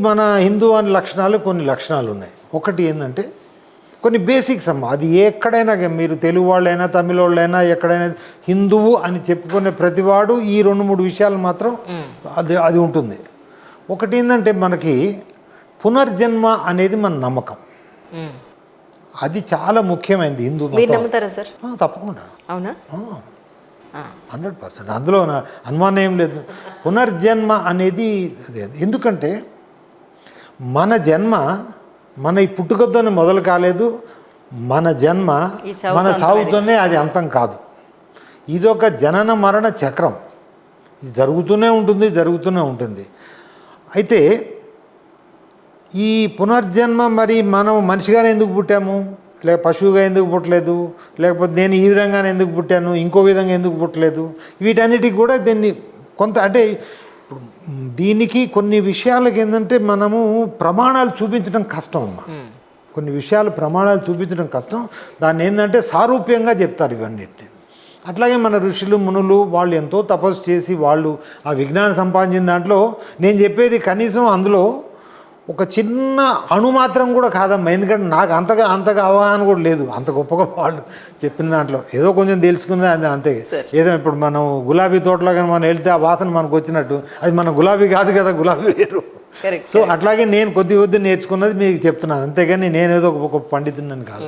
మన హిందూ అని లక్షణాలు కొన్ని లక్షణాలు ఉన్నాయి. ఒకటి ఏంటంటే కొన్ని బేసిక్స్ అమ్మ. అది ఎక్కడైనా మీరు తెలుగు వాళ్ళైనా తమిళ వాళ్ళైనా ఎక్కడైనా హిందువు అని చెప్పుకునే ప్రతివాడు ఈ రెండు మూడు విషయాలు మాత్రం అది అది ఉంటుంది. ఒకటి ఏంటంటే మనకి పునర్జన్మ అనేది మన నమ్మకం. మ్మ్. అది చాలా ముఖ్యమైనది హిందూ తప్పకుండా. అవునా. Hundred percent. అందులో అనుమానం ఏం లేదు. పునర్జన్మ అనేది ఎందుకంటే మన జన్మ మన ఈ పుట్టుకతోనే మొదలు కాలేదు మన జన్మ మన చావుతోనే అది అంతం కాదు. ఇది ఒక జనన మరణ చక్రం. ఇది జరుగుతూనే ఉంటుంది జరుగుతూనే ఉంటుంది. అయితే ఈ పునర్జన్మ మరి మనం మనిషిగానే ఎందుకు పుట్టాము? లేక పశువుగా ఎందుకు పుట్టలేదు? లేకపోతే నేను ఈ విధంగానే ఎందుకు పుట్టాను? ఇంకో విధంగా ఎందుకు పుట్టలేదు? వీటన్నిటికి కూడా దీన్ని కొంత అంటే దీనికి కొన్ని విషయాలకి ఏంటంటే మనము ప్రమాణాలు చూపించడం కష్టం అమ్మా. మ్మ్. కొన్ని విషయాలు ప్రమాణాలు చూపించడం కష్టం. దాన్ని ఏంటంటే సారూప్యంగా చెప్తారు ఇవన్నిటిని అట్లాగే మన ఋషులు మునులు వాళ్ళు ఎంతో తపస్సు చేసి వాళ్ళు ఆ విజ్ఞానం సంపాదించిన దాంట్లో నేను చెప్పేది కనీసం అందులో ఒక చిన్న అణు మాత్రం కూడా కాదమ్మా. ఎందుకంటే నాకు అంతగా అంతగా అవగాహన కూడా లేదు. అంత గొప్ప గొప్ప వాళ్ళు చెప్పిన దాంట్లో. ఏదో కొంచెం తెలుసుకుంది అది అంతే. ఏదో ఇప్పుడు మనం గులాబీ తోటలో కానీ మనం వెళ్తే ఆ వాసన మనకు వచ్చినట్టు. అది మన గులాబీ కాదు కదా గులాబీ వేరు. సో అట్లాగే నేను కొద్ది కొద్ది నేర్చుకున్నది మీకు చెప్తున్నాను. అంతేగాని నేను ఏదో ఒక పండితున్నాను కాదు.